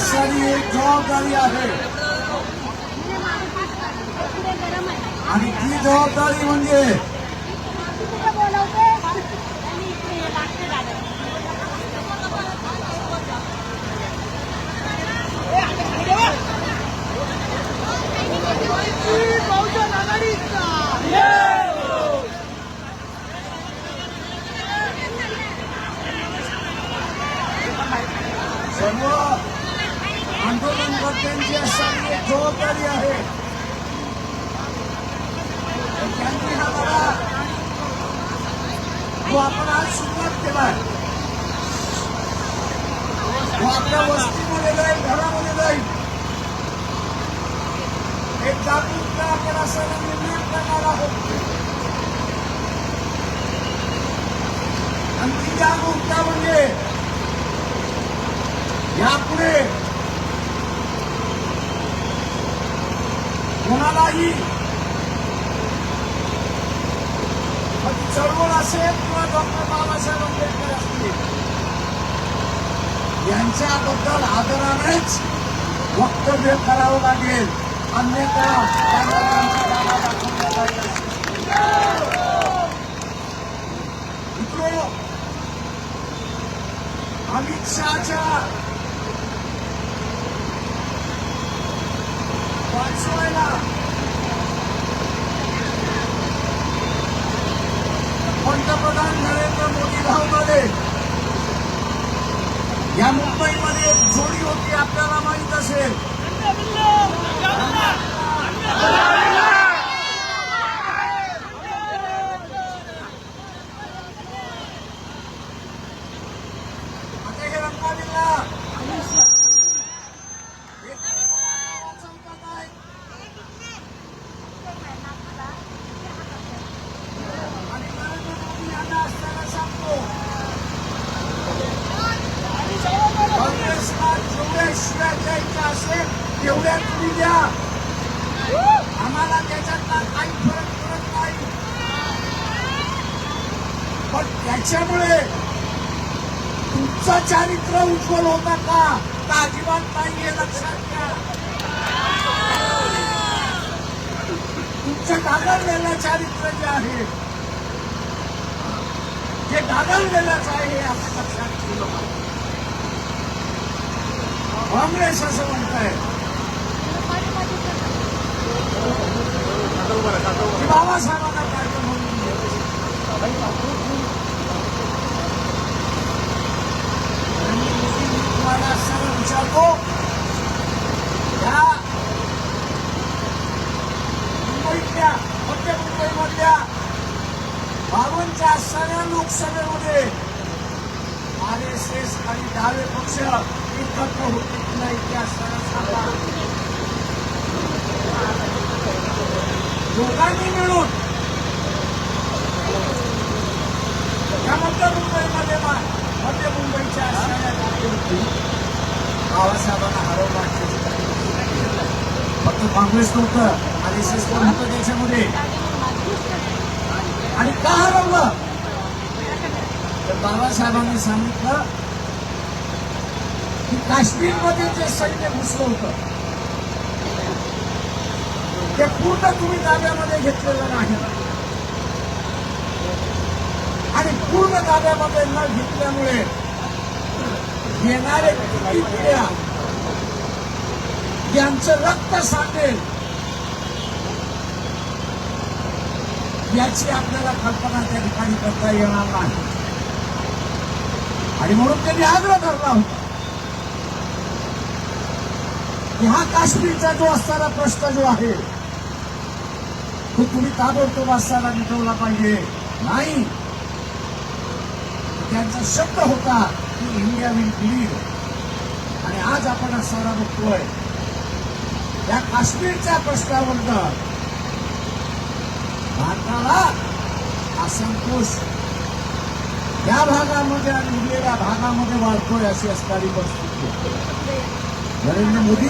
असणारी एक जबाबदारी आहे आणि ती जबाबदारी म्हणजे सर्व आंदोलनकर्त्यांची असणारी एक जबाबदारी आहे. त्यांनी हा लढा तो आपण आज सुरुवात केलाय तो आपल्या वस्तीमध्ये जाईल घरामध्ये जाईल. एक जागरूकता आपण असायला निर्णय करणार आहोत. आणि ती जागरूकता म्हणजे यापुढे कोणालाही चळवळ असेल किंवा डॉक्टर बाबासाहेब आंबेडकर असतील यांच्याबद्दल आदरानेच वक्तव्य करावं लागेल. अन्यथा त्यांना अमित शहाच्या वाचवायला. पंतप्रधान नरेंद्र मोदी धावणारे या मुंबईमध्ये एक जोडी होती आपल्याला माहीत असेल आता हे रंगाविल्ला एक चौकात आहे. आणि नरेंद्र मोदी यांना असताना सांगतो काँग्रेसला जेवढ्या शिव्या द्यायच्या असेल तेवढ्या तुम्ही द्या आम्हाला त्याच्यातला काही फरक पडत नाही. पण त्याच्यामुळे तुमचं चारित्र्य उज्ज्वल होता का? अजिबात नाही हे लक्षात घ्या. तुमचं ढागळलेलं चारित्र्य जे आहे जे ढागळलेलंच आहे हे आपण लक्षात ठेवलं काँग्रेस असं म्हणत आहे बाबासाहेबांना पाहिजे तुम्हाला असं विचारतो मुंबईतल्या मध्य मुंबईमधल्या बावनच्या सगळ्या लोकसभेमध्ये आर एस एस आणि डावे पक्ष एकत्र होते की नाही ते असताना दोघांनी मिळून. या मध्य मुंबईमध्ये मध्य मुंबईच्या असणाऱ्या बाबासाहेबांना हरवला फक्त काँग्रेस नव्हतं. आर एस एस पण होतं त्याच्यामध्ये. आणि का हरवलं? तर बाबासाहेबांनी सांगितलं की काश्मीरमध्ये जे सैन्य घुसलं होतं ते पूर्ण तुम्ही ताब्यामध्ये घेतलेलं नाही. आणि पूर्ण ताब्यामध्ये न घेतल्यामुळे येणारे किती पिढ्या यांचं रक्त सांडेल याची आपल्याला कल्पना त्या ठिकाणी करता येणार नाही. आणि म्हणून त्यांनी आग्रह धरला होता. की हा काश्मीरचा जो असणारा प्रश्न जो आहे तुम्ही ताबडतोब असताना मिटवला पाहिजे? नाही. त्यांचा शब्द होता की इंडिया विल बिलीड आणि आज आपण असणारा बघतोय. या काश्मीरच्या प्रश्नावर भारताला असंतोष या भागामध्ये आणि उरलेल्या भागामध्ये वाढतोय अशी असणारी परिस्थिती. नरेंद्र मोदी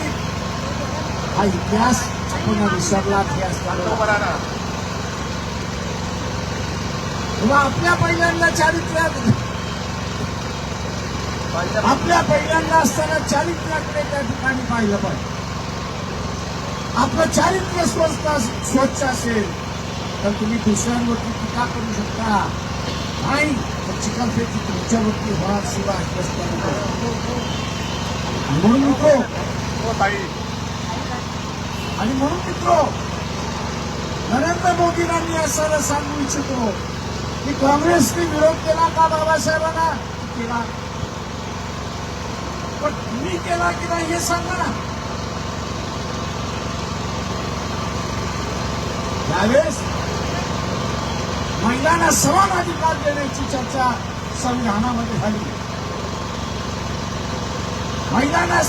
हा इतिहास आपण विसरला हे आपल्या पहिल्यांदा चारित्र्यात आपल्या पहिल्यांदा असताना चारित्र्याकडे त्या ठिकाणी पाहिलं पाहिजे. आपलं चारित्र्य स्वस्त स्वच्छ असेल तर तुम्ही दुसऱ्यांवरती टीका करू शकता. नाही तर चिकलफेकी तुमच्यावरती होणार शिवाय. आश्वस्त नको. म्हणून मित्रो आणि म्हणून मित्र नरेंद्र मोदींना मी असं सांगू इच्छितो. की काँग्रेसने विरोध केला का बाबासाहेबांना? केला. पण मी केला की नाही हे सांगा ना. त्यावेळेस महिलांना समान अधिकार देण्याची चर्चा संविधानामध्ये झाली. महिलांना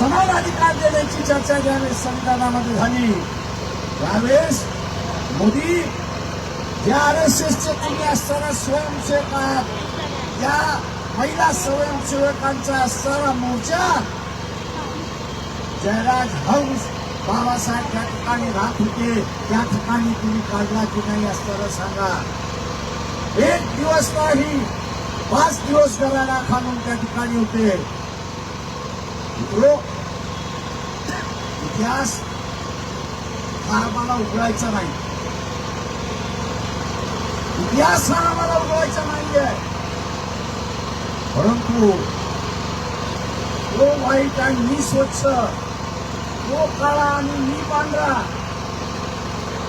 समान अधिकार देण्याची चर्चा ज्यावेळेस संविधानामध्ये झाली त्यावेळेस मोदी या आर एस एसचे तुम्ही असताना स्वयंसेवक आहात त्या महिला स्वयंसेवकांचा असणारा मोर्चा जयराज हंस बाबासाहेब त्या ठिकाणी राहत होते त्या ठिकाणी तुम्ही काढला की नाही असताना सांगा. एक दिवस नाही पाच दिवस घराला खालून त्या ठिकाणी होते. मित्रो, इतिहास हा आम्हाला उघडायचा नाही. इतिहास हा आम्हाला उघडायचा नाहीये. परंतु तो वाईट आणि मी स्वच्छ तो काळा आणि मी पांढरा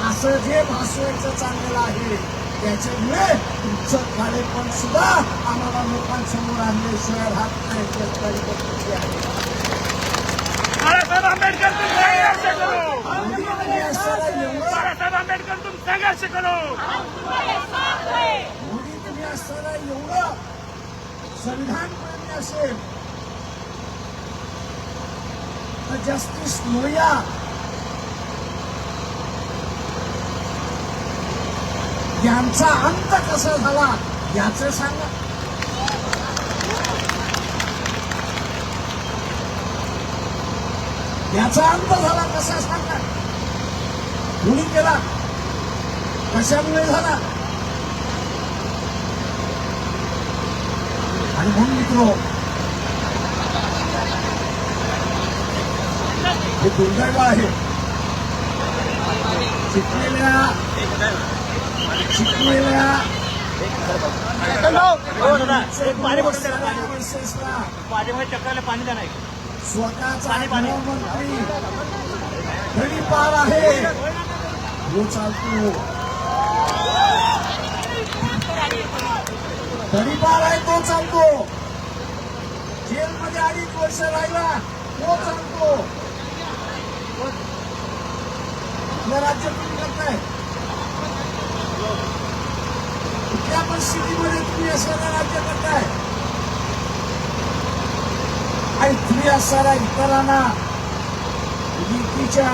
असं जे भासवायचं चांगलं आहे त्याच्यामुळे तुमचं काळेपण सुद्धा आम्हाला लोकांसमोर आणल्याशिवाय हात नाही त्याची पद्धती आहे बाळासाहेब आंबेडकर तुम संघर्ष करो। बाळासाहेब आंबेडकर तुम संघर्ष करो। मोदी असताना एवढं असेल तर जस्टिस लोया यांचा अंत कसा झाला? याचं सांगा. याचा अंत झाला कसा सांगा? कुणी केला. कशामुळे झाला? आणि म्हणून मित्र हे दुर्दैव आहे. शिकलेल्या शिकलेल्या पाणी चक्राला पाणी द्या नाही स्वतःचा. गृहमंत्री गडीपार आहे. तो चालतो. गडीपार आहे तो चालतो. जेलमध्ये अडीच वर्ष राहिला तो चालतो. राज्यात तुम्ही करताय? कुठल्या परिस्थितीमध्ये तुम्ही असणारा राज्य करताय? आणि असणाऱ्या इतरांना नीतीच्या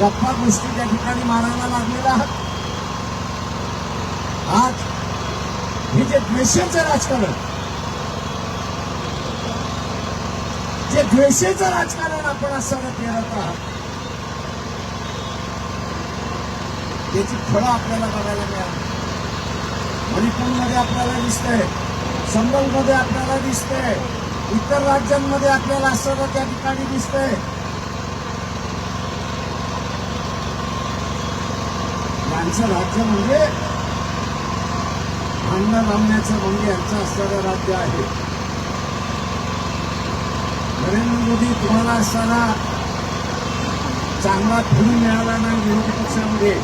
गप्पा गोष्टी त्या ठिकाणी मारायला लागलेल्या आहात. आज हे जे द्वेषाचं राजकारण जे द्वेषाचं राजकारण आपण असताना पेरत आहात त्याची फळं आपल्याला बघायला मिळाली. मणिपूरमध्ये आपल्याला दिसतंय संबलमध्ये आपल्याला दिसतंय. इतर राज्यांमध्ये आपल्याला असताना त्या ठिकाणी दिसतंय. यांचं राज्य म्हणजे अन्न धान्याचं म्हणजे यांचं असणारं राज्य आहे. नरेंद्र मोदी तुम्हाला असताना चांगला फिरून मिळाला नाही विरोधी पक्षामध्ये.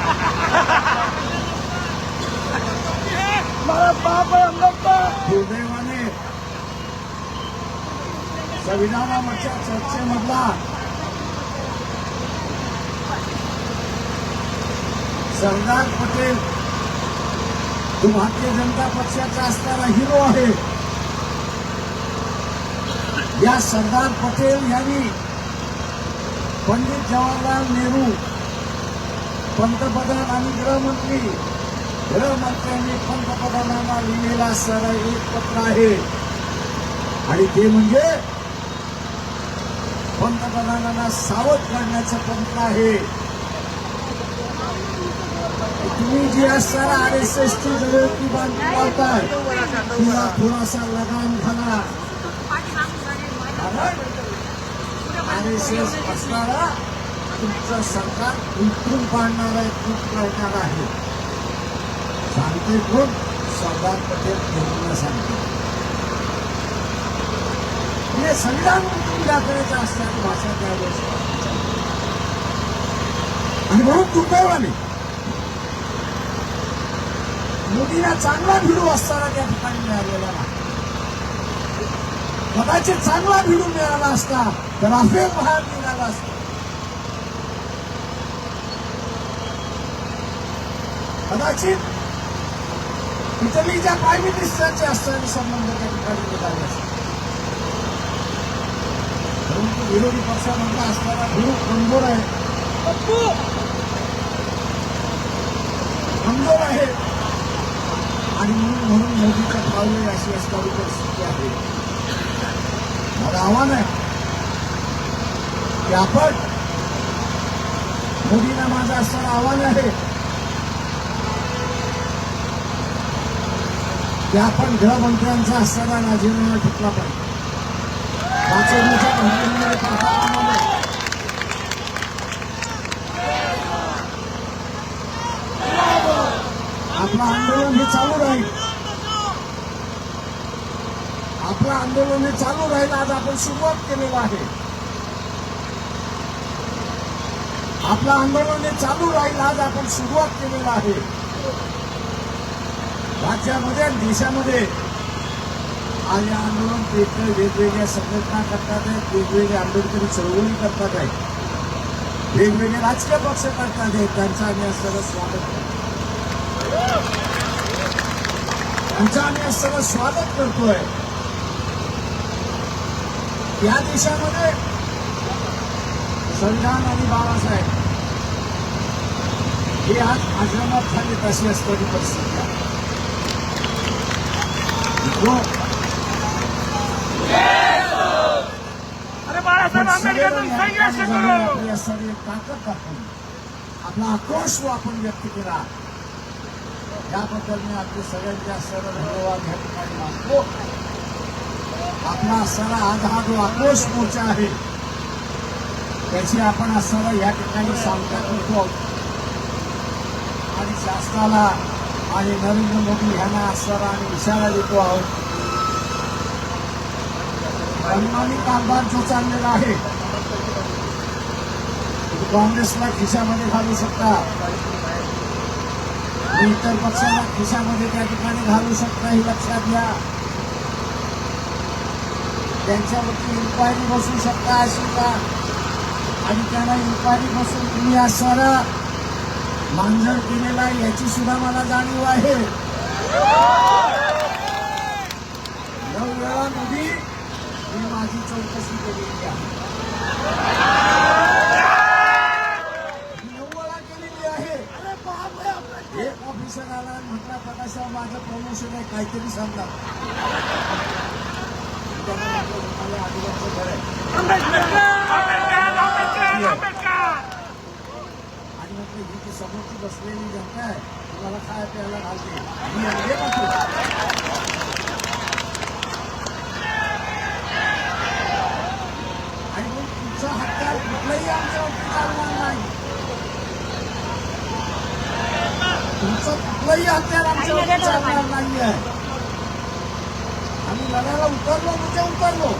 दुर्दैवाने संविधानावरच्या चर्चेमधला. सरदार पटेल तो भारतीय जनता पक्षाचा असणारा हिरो आहे. या सरदार पटेल यांनी पंडित जवाहरलाल नेहरू पंतप्रधान आणि गृहमंत्री गृहमंत्र्यांनी पंतप्रधानांना लिहिलेला असणारं एक पत्र आहे. आणि ते म्हणजे पंतप्रधानांना सावध करण्याचं पत्र आहे. तुम्ही जी असणारा आर एस एस ची बांधून बांधताय तुला थोडासा लगाम घाला. आर एस एस असणारा तुमचं सरकार उलटून पाडणार आहे खूप करणार आहे. सांगते कोण? सरदार पटेल नेहरूंना सांगते म्हणजे संविधान करायचं असल्याची भाषा त्यावेळेस आणि म्हणून दुर्दैवाने मोदीला चांगला भिडू असताना त्या ठिकाणी मिळालेला नाही. कदाचित चांगला भिडू मिळाला असता तर राफेल महाग मिळाला असता. कदाचित इटलीच्या प्राईम मिनिस्टरचे असताना संबंध त्या ठिकाणी निघाले असते. विरोधी पक्षामधला असणारा भिडू कमजोर आहे. कमजोर आहे. आणि म्हणून मोदीच्या पावले अशी असणारी परिस्थिती आहे. मला आव्हान आहे की आपण मोदींना माझं असणारं आव्हान आहे की आपण गृहमंत्र्यांचा असणारा राजीनामा टिकला पाहिजे वाचवण्याच्या भावनेमुळे पाहता कामा नये. आपलं आंदोलन हे चालू राहील. आपलं आंदोलन हे चालू राहील. आज आपण सुरुवात केलेलं आहे. आपलं आंदोलन हे चालू राहील. आज आपण सुरुवात केलेलं आहे. राज्यामध्ये आणि देशामध्ये आज या आंदोलन वेगवेगळ्या संघटना करतात आहेत वेगवेगळ्या आंबेडकरी चळवळी करतात आहेत. वेगवेगळे राजकीय पक्ष करतात आहेत त्यांचं आम्ही असलेलं स्वागत करतो. त्यांचं आम्ही असलेलं स्वागत करतोय. या देशामध्ये संविधान आणि बाबासाहेब हे आज आश्रमात झाले तशी असणारी परिस्थिती आहे जो अरे बाळासाहेब संघर्ष करो. आपली ताकद दाखवली आपला आक्रोश जो आपण व्यक्त केला. याबद्दल मी आपले सगळ्यांच्या असणारा धन्यवाद या ठिकाणी मागतो आपला असणारा आज हा जो आक्रोश मोर्चा आहे त्याची आपण सरळ या ठिकाणी सांगता करतो. आणि शासनाला आणि नरेंद्र मोदी यांना असणारा आणि इशारा देतो आहोत. मनमानी कारभार जो चाललेला आहे काँग्रेसला खिशामध्ये घालू शकता. इतर पक्षाला खिशामध्ये त्या ठिकाणी घालू शकता हे लक्षात घ्या. त्यांच्यावरती इन्क्वायरी बसू शकता अशी का? आणि त्यांना इन्क्वायरी बसून तुम्ही असणारा मांजर केलेला आहे याची सुद्धा मला जाणीव आहे. नऊ वेळा मोदी माझी चौकशी केलेली आहे. केलेली आहे एक ऑफिसर आला म्हटला माझं प्रमोशन आहे काहीतरी सांगा. त्यांना म्हटलं, "तुम्हाला आदिवासी घर आहे. आंबेडकर आंबेडकर आंबेडकर आणि म्हटलं ही जी समोरची बसलेली जनता आहे तुम्हाला काय प्यायला घालते अंगे पाठवू आणि मग तुमचं हत्यार कुठलंही आमच्यावरती चालणार नाही तुमचं कुठलंही हत्यार आमच्यावरती चालणार नाही आहे आम्ही लढायला उतरलो म्हणजे उतरलो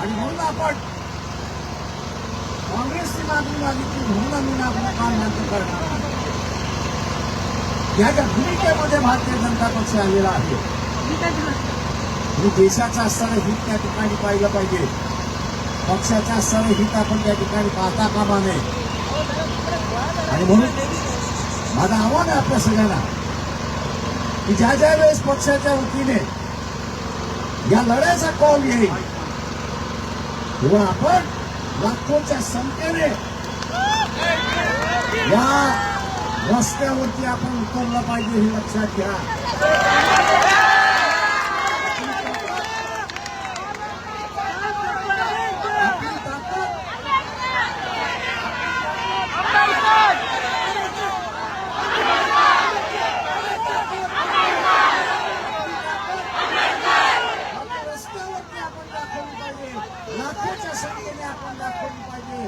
आणि म्हणून आपण काँग्रेसची मागणी मागितली म्हणून आम्ही आपलं काम मान्य करणार नाही. या ज्या भूमिकेमध्ये भारतीय जनता पक्ष आलेला आहे आणि देशाचं असणारं हित त्या ठिकाणी पाहिलं पाहिजे. पक्षाचं असणारं हित आपण त्या ठिकाणी पाहता कामा नये आणि म्हणून माझं आव्हान आहे आपल्या सगळ्यांना की ज्या ज्या वेळेस पक्षाच्या वतीने या लढ्याचा कॉल येईल तेव्हा आपण लाखोच्या संख्येने या रस्त्यावरती आपण उतरलं पाहिजे हे लक्षात घ्या आपली ताकद आपल्या रस्त्यावरती आपण दाखवली पाहिजे लाखोच्या संख्येने आपण दाखवली पाहिजे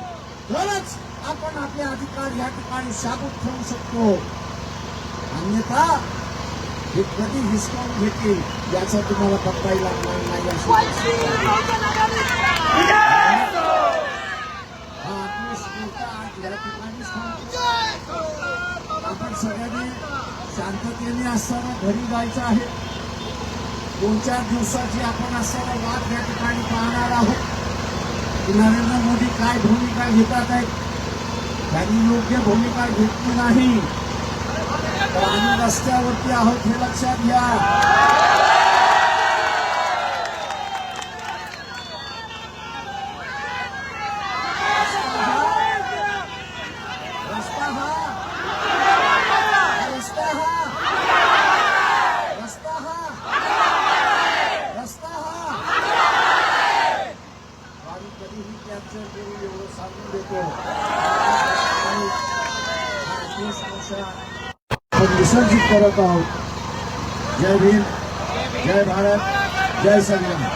तरच आपण आपले अधिकार या ठिकाणी शाबूत शकतो अन्यथा हे कधी हिसकावून घेतील याचा तुम्हाला पत्ताही लागणार नाही अशी हा आत्मस्फूर्त आज या ठिकाणीच थांबतो. आपण सगळ्यांनी शांततेने असताना घरी जायचं आहे. दोन चार दिवसाची आपण असताना वाद या ठिकाणी पाहणार आहोत. नरेंद्र मोदी काय भूमिका घेतात आहेत त्यांनी योग्य भूमिका घेतली नाही. तर आम्ही रस्त्यावरती आहोत हे लक्षात घ्या रस्ता हा रस्ता हा रस्ता हा रस्ता हा गाडी कधीही कॅप्चर करून एवढं सांगून देतो आणि हा देश आमचा आपण विसर्जित करत आहोत जय भीम जय भारत जय संग्राम